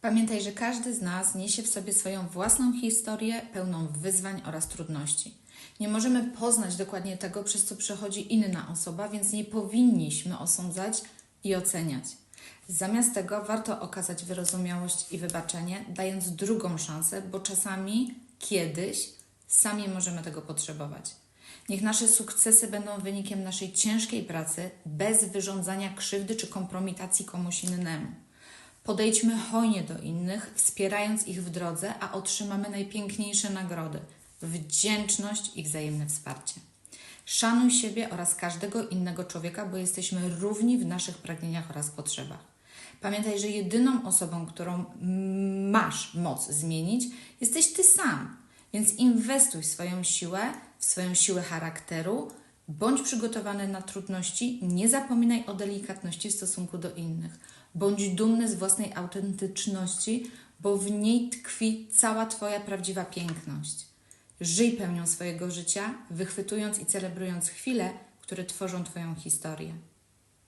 Pamiętaj, że każdy z nas niesie w sobie swoją własną historię pełną wyzwań oraz trudności. Nie możemy poznać dokładnie tego, przez co przechodzi inna osoba, więc nie powinniśmy osądzać i oceniać. Zamiast tego warto okazać wyrozumiałość i wybaczenie, dając drugą szansę, bo czasami, kiedyś, sami możemy tego potrzebować. Niech nasze sukcesy będą wynikiem naszej ciężkiej pracy, bez wyrządzania krzywdy czy kompromitacji komuś innemu. Podejdźmy hojnie do innych, wspierając ich w drodze, a otrzymamy najpiękniejsze nagrody wdzięczność i wzajemne wsparcie. Szanuj siebie oraz każdego innego człowieka, bo jesteśmy równi w naszych pragnieniach oraz potrzebach. Pamiętaj, że jedyną osobą, którą masz moc zmienić, jesteś ty sam. Więc inwestuj swoją siłę, w swoją siłę charakteru, bądź przygotowany na trudności, nie zapominaj o delikatności w stosunku do innych. Bądź dumny z własnej autentyczności, bo w niej tkwi cała Twoja prawdziwa piękność. Żyj pełnią swojego życia, wychwytując i celebrując chwile, które tworzą Twoją historię.